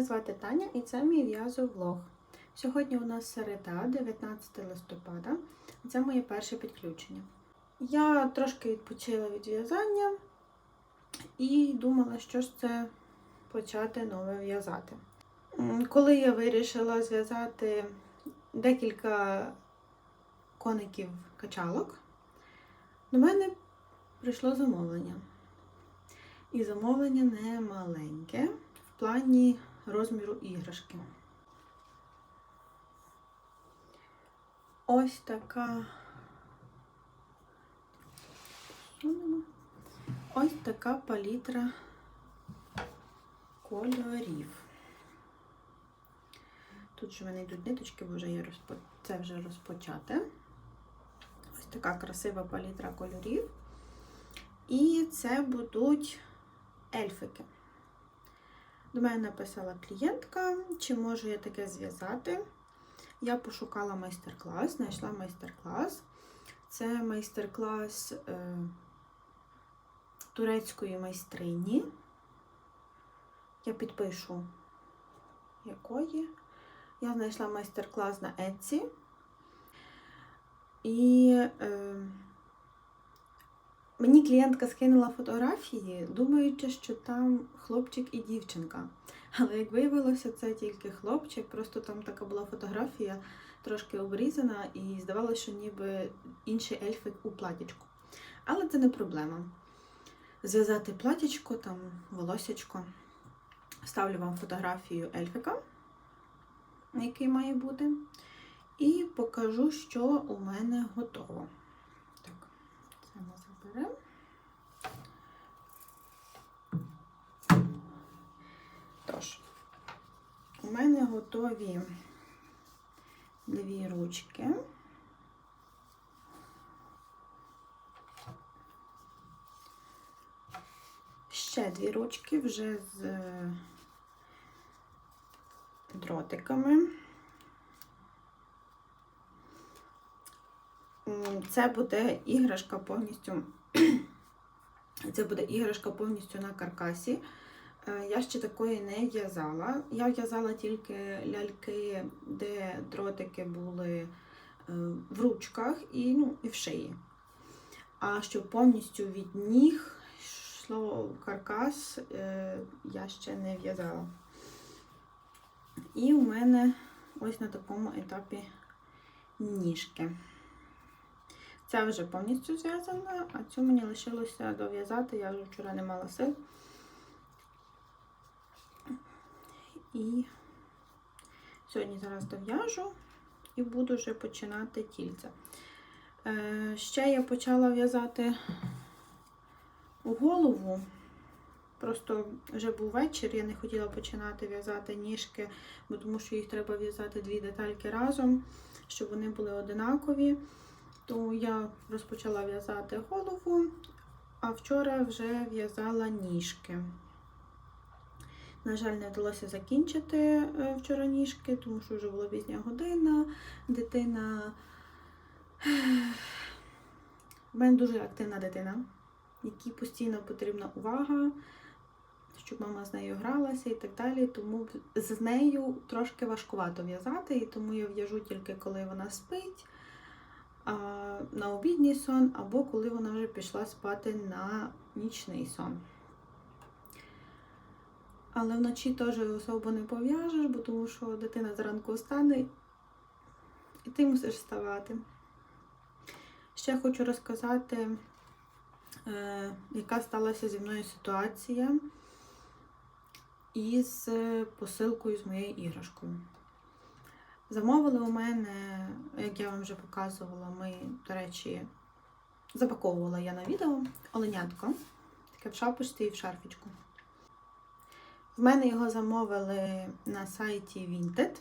мене звати Таня і це мій в'язовлог. Сьогодні у нас середа, 19 листопада, це моє перше підключення. Я трошки відпочила від в'язання і думала, що ж це почати нове в'язати. Коли я вирішила зв'язати декілька коників качалок, до мене прийшло замовлення. І замовлення не маленьке в плані розміру іграшки. Ось така. Ось така палітра кольорів. Тут же в мене йдуть ниточки, бо вже є розпо... це вже розпочате. Ось така красива палітра кольорів. І це будуть ельфики. До мене написала клієнтка, чи можу я таке зв'язати. Я пошукала майстер-клас, знайшла майстер-клас. Це майстер-клас е, турецької майстрині. Я підпишу, якої. Я знайшла майстер-клас на Etsy. І е, Мені клієнтка скинула фотографії, думаючи, що там хлопчик і дівчинка. Але як виявилося, це тільки хлопчик, просто там така була фотографія, трошки обрізана, і здавалося, що ніби інший ельфик у платічку. Але це не проблема. Зв'язати платічко, там волосячко. Ставлю вам фотографію ельфика, який має бути. І покажу, що у мене готово. Так, це ми заберемо. Тож, у мене готові дві ручки. Ще дві ручки вже з е, дротиками. Це буде іграшка повністю. Це буде іграшка повністю на каркасі. Е, Я ще такої не в'язала. Я в'язала тільки ляльки, де дротики були е, в ручках і, ну, і в шиї. А щоб повністю від ніг йшло каркас, е, я ще не в'язала. І у мене ось на такому етапі ніжки. Ця вже повністю зв'язана, а цю мені лишилося дов'язати, я вже вчора не мала сил. І сьогодні зараз дов'яжу і буду вже починати тільце. Е, ще я почала в'язати голову. Просто вже був вечір, я не хотіла починати в'язати ніжки, бо тому що їх треба в'язати дві детальки разом, щоб вони були одинакові. То я розпочала в'язати голову, а вчора вже в'язала ніжки. На жаль, не вдалося закінчити е, вчора ніжки, тому що вже була пізня година. Дитина. У мене дуже активна дитина, якій постійно потрібна увага, щоб мама з нею гралася і так далі. Тому з нею трошки важкувато в'язати, і тому я в'яжу тільки коли вона спить на обідній сон, або коли вона вже пішла спати на нічний сон. Але вночі теж особо не пов'яжеш, бо тому що дитина зранку встане і ти мусиш вставати. Ще хочу розказати, е, яка сталася зі мною ситуація із посилкою з моєю іграшкою. Замовили у мене, як я вам вже показувала, ми, до речі, запаковувала я на відео оленятко, таке в шапочці і в шарфічку. В мене його замовили на сайті Vinted.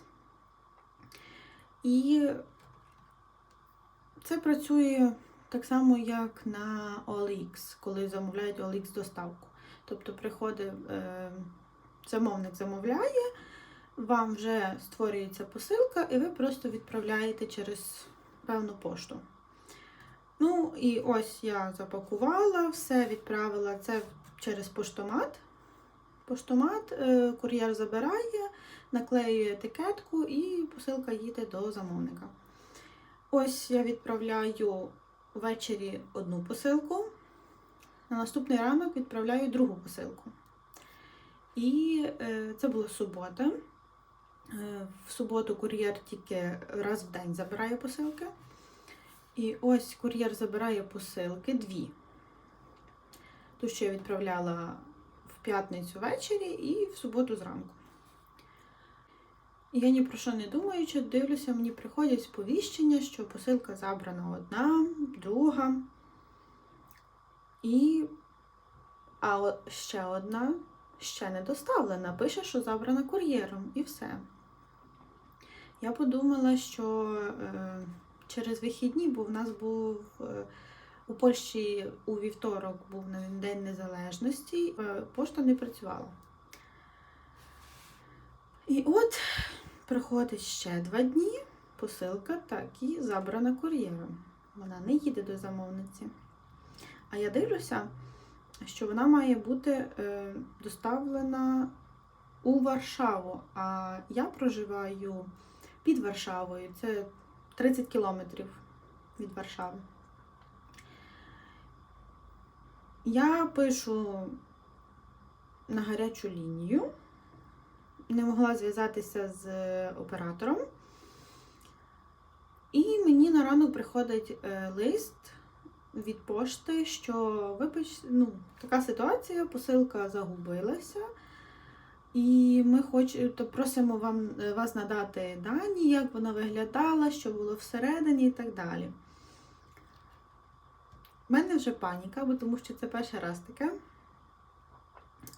І це працює так само, як на OLX, коли замовляють OLX доставку. Тобто приходить е, замовник замовляє, вам вже створюється посилка, і ви просто відправляєте через певну пошту. Ну, і ось я запакувала, все відправила це через поштомат поштомат, е, кур'єр забирає, наклеює етикетку і посилка їде до замовника. Ось я відправляю ввечері одну посилку, на наступний ранок відправляю другу посилку. І е, це була субота. Е, В суботу кур'єр тільки раз в день забирає посилки. І ось кур'єр забирає посилки дві. Ту, що я відправляла в п'ятницю ввечері і в суботу зранку. Я ні про що не думаючи, дивлюся, мені приходять сповіщення, що посилка забрана одна, друга. І а ще одна ще не доставлена. Пише, що забрана кур'єром, і все. Я подумала, що е, через вихідні, бо в нас був е, у Польщі у вівторок був День Незалежності, е, пошта не працювала. І от проходить ще два дні, посилка так і забрана кур'єром. Вона не їде до замовниці. А я дивлюся, що вона має бути доставлена у Варшаву. А я проживаю під Варшавою. Це 30 кілометрів від Варшави. Я пишу на гарячу лінію. Не могла зв'язатися з оператором. І мені на ранок приходить е, лист від пошти, що вибач, ну, така ситуація, посилка загубилася. І ми хоч, то просимо вам, е, вас надати дані, як вона виглядала, що було всередині і так далі. У мене вже паніка, бо тому що це перший раз таке.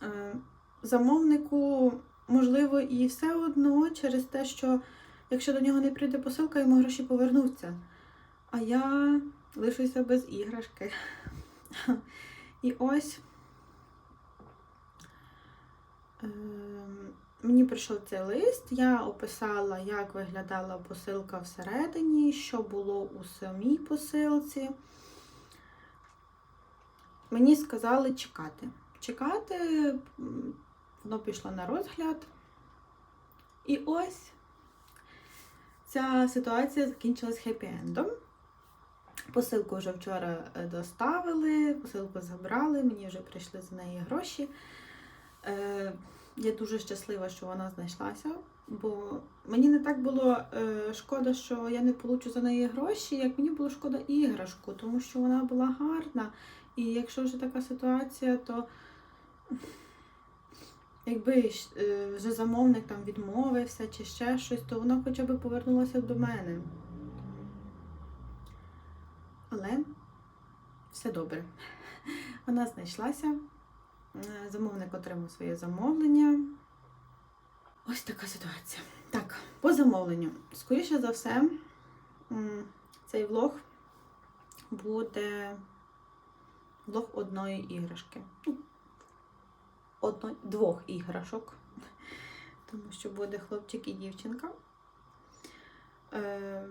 Е, Замовнику, можливо, і все одно через те, що якщо до нього не прийде посилка, йому гроші повернуться. А я лишуся без іграшки. І ось мені прийшов цей лист, я описала, як виглядала посилка всередині, що було у самій посилці. Мені сказали чекати. Чекати, воно пішло на розгляд. І ось ця ситуація закінчилась хеппі-ендом. Посилку вже вчора е, доставили, посилку забрали, мені вже прийшли за неї гроші. Е, я дуже щаслива, що вона знайшлася, бо мені не так було е, шкода, що я не получу за неї гроші, як мені було шкода іграшку, тому що вона була гарна. І якщо вже така ситуація, то якби е, вже замовник там відмовився чи ще щось, то вона хоча б повернулася до мене. Але все добре. Вона знайшлася. Е, Замовник отримав своє замовлення. Ось така ситуація. Так, по замовленню. Скоріше за все, цей влог буде влог одної іграшки. Ну, Одно, двох іграшок. Тому що буде хлопчик і дівчинка. Е,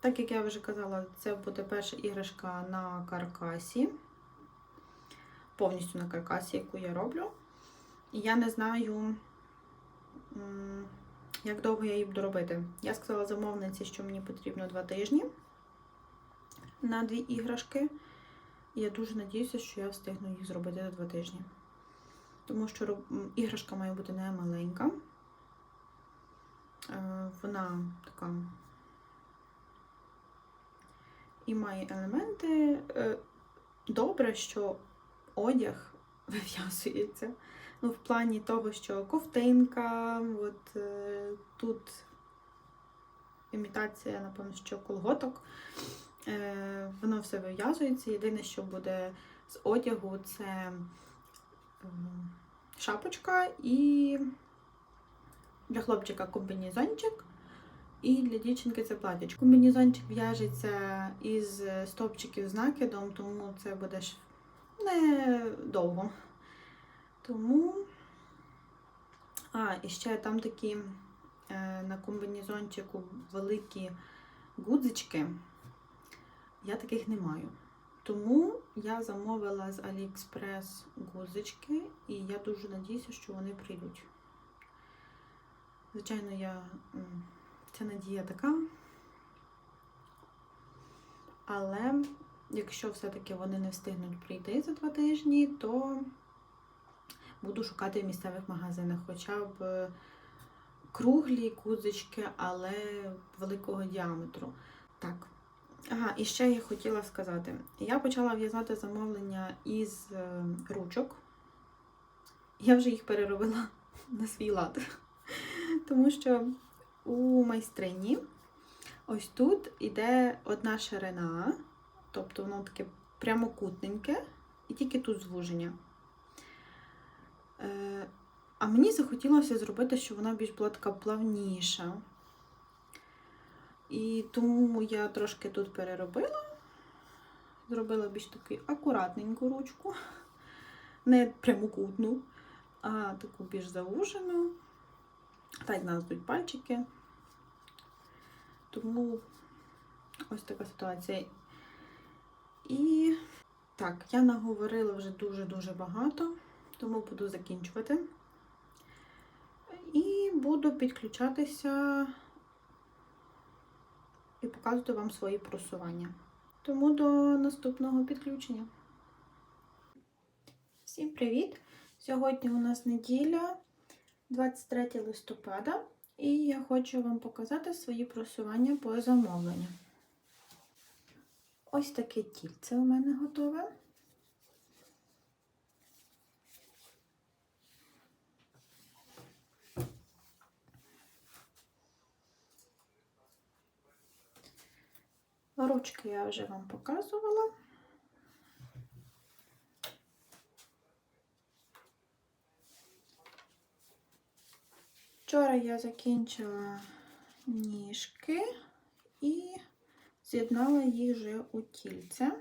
так як я вже казала, це буде перша іграшка на каркасі. Повністю на каркасі, яку я роблю. І я не знаю, як довго я її буду робити. Я сказала замовниці, що мені потрібно два тижні на дві іграшки. І я дуже надіюся, що я встигну їх зробити за два тижні. Тому що іграшка має бути не маленька. Е, Вона така і має елементи. Е, Добре, що одяг вив'язується. Ну, в плані того, що ковтинка, от е, тут імітація, напевно, що колготок. Е, воно все вив'язується. Єдине, що буде з одягу, це м, шапочка і для хлопчика комбінезончик. І для дівчинки це платічко. Комбінезончик в'яжеться із стовпчиків з накидом, тому це буде ж не довго. Тому. А, і ще там такі е, на комбінезончику великі гудзички. Я таких не маю. Тому я замовила з AliExpress гузочки, і я дуже надіюся, що вони прийдуть. Звичайно, я ця надія така. Але якщо все-таки вони не встигнуть прийти за два тижні, то буду шукати в місцевих магазинах хоча б е, круглі кузочки, але великого діаметру. Так. Ага, і ще я хотіла сказати: я почала в'язати замовлення із е, ручок. Я вже їх переробила на свій лад. Тому що у майстрині ось тут іде одна ширина, тобто воно таке прямокутненьке, і тільки тут звуження. Е, А мені захотілося зробити, щоб вона більш була така плавніша. І тому я трошки тут переробила, зробила більш таку акуратненьку ручку, не прямокутну, а таку більш завужену. Так, в нас тут пальчики. Тому ось така ситуація. І так, я наговорила вже дуже-дуже багато, тому буду закінчувати. І буду підключатися і показувати вам свої просування. Тому до наступного підключення. Всім привіт! Сьогодні у нас неділя, 23 листопада, і я хочу вам показати свої просування по замовленню. Ось таке тільце у мене готове. Ручки я вже вам показувала. Вчора я закінчила ніжки і з'єднала їх вже у тільце.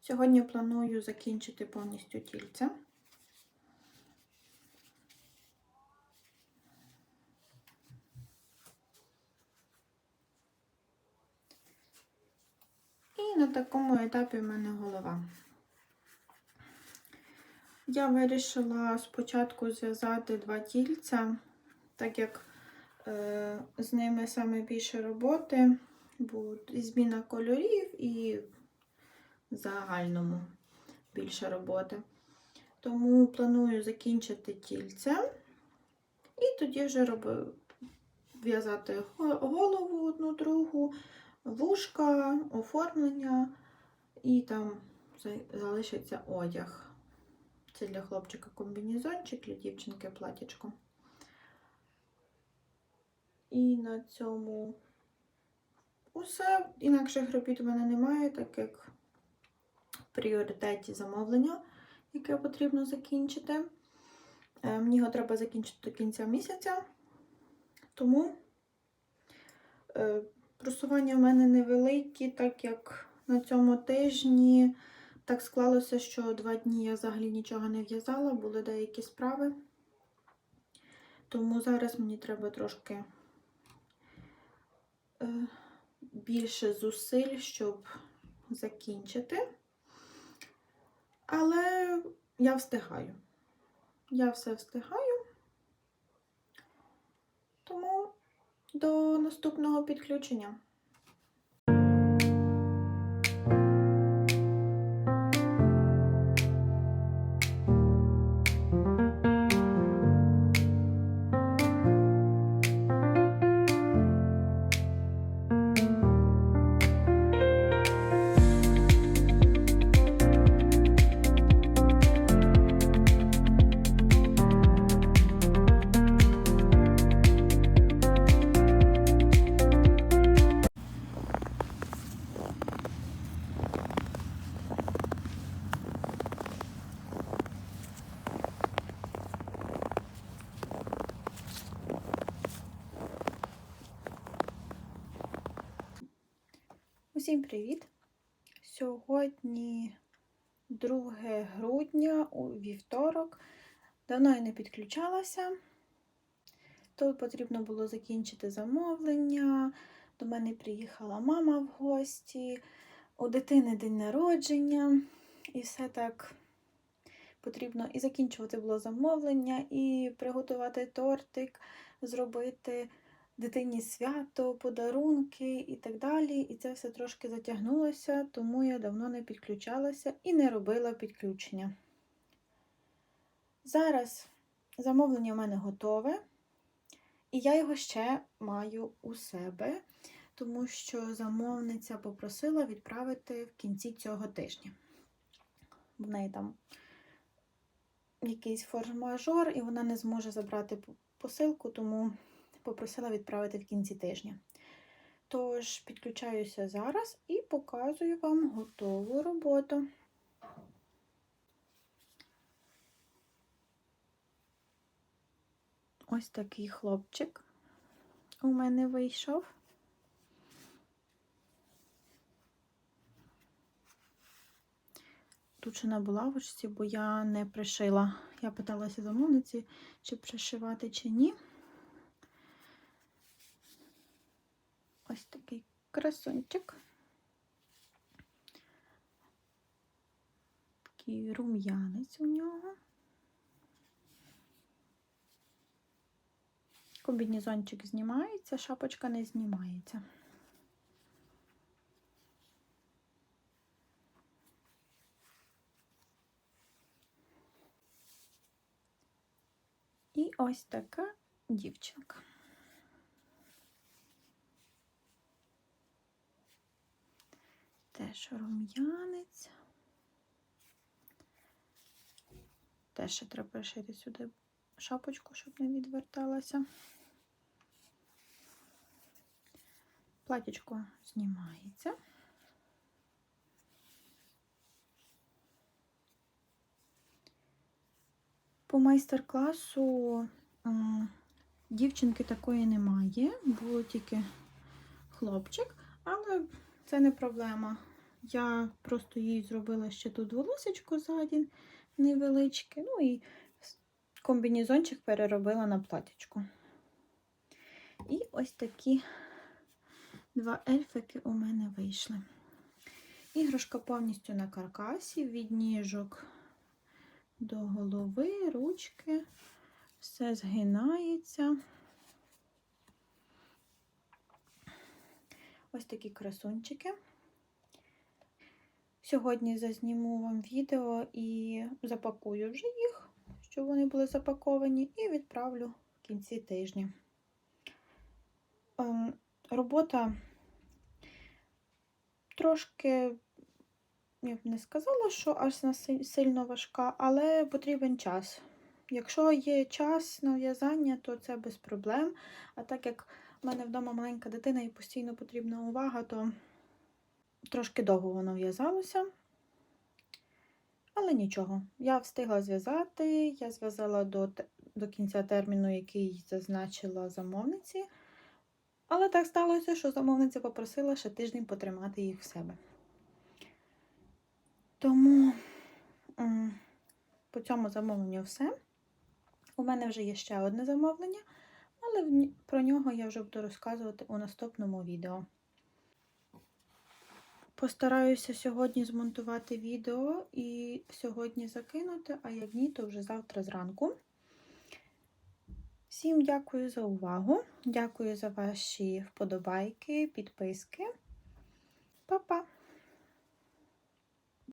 Сьогодні планую закінчити повністю тільце. І на такому етапі в мене голова. Я вирішила спочатку зв'язати два тільця, так як з ними саме більше роботи, бо зміна кольорів і в загальному більше роботи. Тому планую закінчити тільце і тоді вже в'язати голову одну другу, вушка, оформлення і там залишиться одяг. Це для хлопчика комбінезончик, для дівчинки платічко. І на цьому усе. Інакших робіт у мене немає, так як в пріоритеті замовлення, яке потрібно закінчити. Е, мені його треба закінчити до кінця місяця, тому е, просування в мене невеликі, так як на цьому тижні. Так склалося, що два дні я взагалі нічого не в'язала, були деякі справи. Тому зараз мені треба трошки більше зусиль, щоб закінчити. Але я встигаю. Я все встигаю. Тому до наступного підключення. Вівторок. Давно я не підключалася. Тут потрібно було закінчити замовлення, До мене приїхала мама в гості, у дитини день народження, і все так потрібно і закінчувати було замовлення, і приготувати тортик, зробити дитині свято, подарунки і так далі. І це все трошки затягнулося, тому я давно не підключалася і не робила підключення. Зараз замовлення у мене готове, і я його ще маю у себе, тому що замовниця попросила відправити в кінці цього тижня. В неї там якийсь форс-мажор, і вона не зможе забрати посилку, тому попросила відправити в кінці тижня. Тож, підключаюся зараз і показую вам готову роботу. Ось такий хлопчик у мене вийшов. Тут ще на булавочці, бо я не пришила. Я питалася замовниці, чи пришивати, чи ні. Ось такий красунчик. Такий рум'янець у нього. Комбінезончик знімається, шапочка не знімається. І ось така дівчинка. Теж рум'янець. Теж ще треба пришити сюди шапочку, щоб не відверталася. Платічко знімається. По майстер-класу дівчинки такої немає, було тільки хлопчик, але це не проблема. Я просто їй зробила ще тут волосечко ззаді невеличке, ну і комбінезончик переробила на платічку. І ось такі два ельфики у мене вийшли. Іграшка повністю на каркасі, від ніжок до голови, ручки, все згинається. Ось такі красунчики. Сьогодні зазніму вам відео і запакую вже їх, щоб вони були запаковані, і відправлю в кінці тижня. Ем, робота трошки, я б не сказала, що аж сильно важка, але потрібен час. Якщо є час на в'язання, то це без проблем. А так як в мене вдома маленька дитина і постійно потрібна увага, то трошки довго воно в'язалося. Але нічого, я встигла зв'язати, я зв'язала до до кінця терміну, який зазначила замовниці. Але так сталося, що замовниця попросила ще тиждень потримати їх в себе. Тому по цьому замовленню все. У мене вже є ще одне замовлення, але про нього я вже буду розказувати у наступному відео. Постараюся сьогодні змонтувати відео і сьогодні закинути, а як ні, то вже завтра зранку. Всім дякую за увагу. Дякую за ваші вподобайки, підписки. Па-па!